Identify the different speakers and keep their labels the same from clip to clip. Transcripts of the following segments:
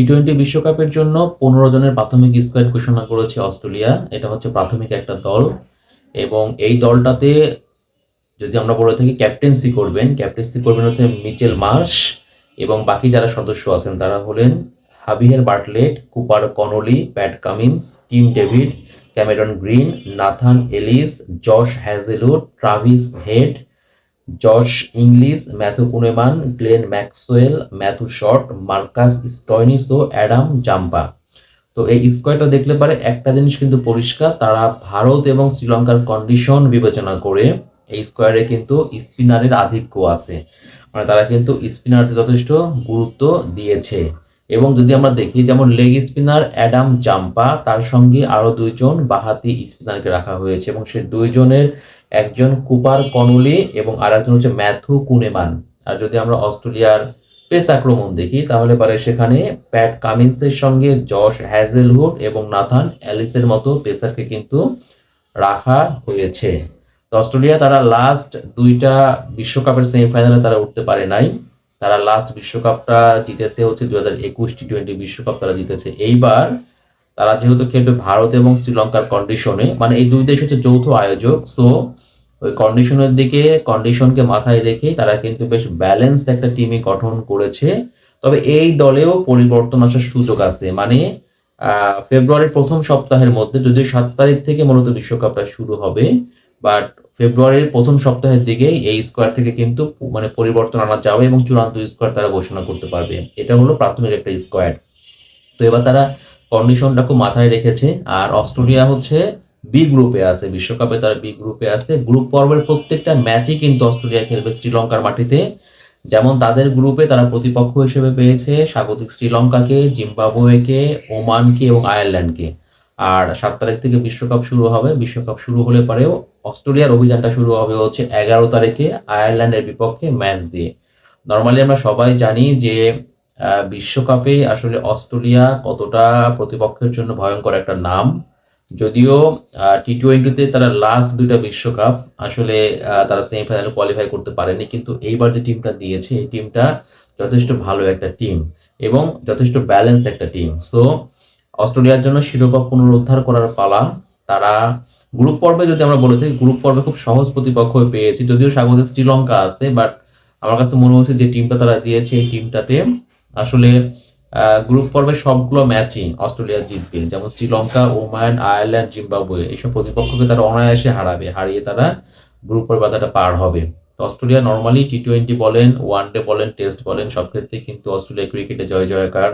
Speaker 1: T twenty বিশ্বকাপের জন্য পনেরো জনের প্রাথমিক স্কোয়াড ঘোষণা করেছে অস্ট্রেলিয়া। এটা হচ্ছে প্রাথমিক একটা দল। এবং এই দলটাতে যদি আমরা বলে থাকি ক্যাপ্টেন্সি করবেন। ক্যাপ্টেন্সি করবেন হচ্ছে মিচেল মার্শ। এবং বাকি যারা সদস্য আছেন, তারা হলেন হাবিহের Bartlett, Cooper Connolly, Pat Cummins Tim David, Cameron Green, Nathan Ellis, Josh Hazlewood Travis Head Josh Inglis, Matthew Kuhnemann, Glenn Maxwell, Matthew Short, Marcus Stoinis ও অ্যাডাম জাম্পা তো এই স্কোয়াডটা দেখলে পারে একটা জিনিস কিন্তু পরিষ্কার, তারা ভারত এবং শ্রীলঙ্কার কন্ডিশন বিবেচনা করে এই স্কোয়াডে কিন্তু স্পিনারের আধিক্য আছে। মানে তারা কিন্তু স্পিনারতে যথেষ্ট গুরুত্ব দিয়েছে। এবং যদি আমরা দেখি যেমন লেগ স্পিনার অ্যাডাম জাম্পা তার সঙ্গে আরও দুইজন বাহাতি স্পিনারকে রাখা হয়েছে এবং সে দুইজনের একজন কুপার কনলি এবং আর একজন হচ্ছে ম্যাথু কুনেমান। আর যদি আমরা অস্ট্রেলিয়ার পেস আক্রমণ দেখি, তাহলে পারে সেখানে প্যাট কামিন্সের সঙ্গে জশ হ্যাজেলহুড এবং নাথান অ্যালিসের মতো পেসারকে কিন্তু রাখা হয়েছে। তো অস্ট্রেলিয়া তারা লাস্ট দুইটা বিশ্বকাপের সেমিফাইনালে তারা উঠতে পারে নাই। তারা লাস্ট বিশ্বকাপটা জিতেছে হচ্ছে দু হাজার একুশ টি টোয়েন্টি বিশ্বকাপ তারা জিতেছে। এইবার তারা যেহেতু খেলবে ভারত এবং শ্রীলঙ্কার কন্ডিশনে মানে এই দুই দেশ হচ্ছে যৌথ আয়োজক সো ওই কন্ডিশনের দিকে কন্ডিশনকে মাথায় রেখে তারা কিন্তু বেশ ব্যালেন্সড একটা টিমই গঠন করেছে। তবে এই দলেও পরিবর্তন আসার সুযোগ আছে। মানে ফেব্রুয়ারির প্রথম সপ্তাহের মধ্যে যদি সাত তারিখ থেকে মূলত বিশ্বকাপটা শুরু হবে বাট ফেব্রুয়ারির প্রথম সপ্তাহের দিকে এই স্কোয়ার থেকে কিন্তু মানে পরিবর্তন আনা যাবে এবং চূড়ান্ত স্কোয়ার তারা ঘোষণা করতে পারবে। এটা হলো প্রাথমিক একটা স্কোয়ার তো এবার তারা কন্ডিশনটা খুব মাথায় রেখেছে। আর অস্ট্রেলিয়া হচ্ছে বি গ্রুপে আছে, বিশ্বকাপে তারা বি গ্রুপে আছে। গ্রুপ পর্বের প্রত্যেকটা ম্যাচই কিন্তু অস্ট্রেলিয়া খেলবে শ্রীলঙ্কার মাটিতে। যেমন তাদের গ্রুপে তারা প্রতিপক্ষ হিসেবে পেয়েছে স্বাগতিক শ্রীলঙ্কাকে, জিম্বাবুয়েকে, ওমানকে এবং আয়ারল্যান্ডকে। আর সাত তারিখ থেকে বিশ্বকাপ শুরু হবে। বিশ্বকাপ শুরু হলে পরেও অস্ট্রেলিয়ার অভিযানটা শুরু হবে হচ্ছে এগারো তারিখে আয়ারল্যান্ডের বিপক্ষে ম্যাচ দিয়ে। নর্মালি আমরা সবাই জানি যে বিশ্বকাপে আসলে অস্ট্রেলিয়া কতটা প্রতিপক্ষের জন্য ভয়ঙ্কর একটা নাম। যদিও টি টোয়েন্টিতে তারা লাস্ট দুইটা বিশ্বকাপ আসলে তারা সেমিফাইনালে কোয়ালিফাই করতে পারেনি, কিন্তু এইবার যে টিমটা দিয়েছে, এই টিমটা যথেষ্ট ভালো একটা টিম এবং যথেষ্ট ব্যালেন্সড একটা টিম সো অস্ট্রেলিয়ার জন্য শিরোপা পুনরুদ্ধার করার পালা, তারা গ্রুপ পর্বে যদি আমরা বলে থাকি, গ্রুপ পর্বে খুব সহজ প্রতিপক্ষ পেয়েছি। যদিও স্বাগতিক শ্রীলঙ্কা আছে বাট আমার কাছে মনে হচ্ছে যে টিমটা তারা দিয়েছে, এই টিমটাতে আসলে গ্রুপ পর্বে সবগুলো ম্যাচই অস্ট্রেলিয়া জিতবে। যেমন শ্রীলঙ্কা, ওমান, আয়ারল্যান্ড, জিম্বাবুয়ে, এইসব প্রতিপক্ষকে তারা অনায়াসে হারাবে, হারিয়ে তারা গ্রুপ পর্বে বাধাটা পার হবে। তো অস্ট্রেলিয়া নর্মালি টি টোয়েন্টি বলেন ওয়ান ডে বলেন টেস্ট বলেন, সব ক্ষেত্রে কিন্তু অস্ট্রেলিয়া ক্রিকেটে জয় জয়কার।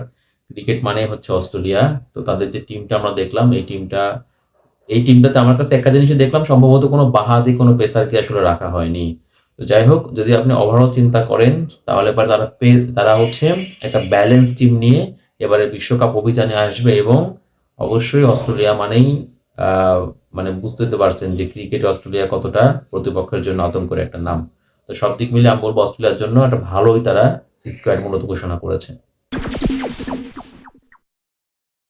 Speaker 1: ক্রিকেট মানে হচ্ছে অস্ট্রেলিয়া। তো তাদের যে টিমটা আমরা দেখলাম, এই টিমটা এই টিমটাতে আমার কাছে একটা জিনিস দেখলাম, সম্ভবত কোনো বাহাদি কোনো পেসারকে আসলে রাখা হয়নি। তো যাই হোক, যদি আপনি ওভারঅল চিন্তা করেন, তাহলে পরে তারা পে- তারা হচ্ছে একটা ব্যালেন্স টিম নিয়ে এবারে বিশ্বকাপ অভিযানে আসবে এবং অবশ্যই অস্ট্রেলিয়া মানেই মানে বুঝতে তো পারছেন যে ক্রিকেট অস্ট্রেলিয়া কতটা প্রতিপক্ষের জন্য আতঙ্কের একটা নাম। তো সব দিক মিলে আমি বলব অস্ট্রেলিয়ার জন্য একটা ভালোই তারা স্কোয়াড মূলত ঘোষণা করেছে।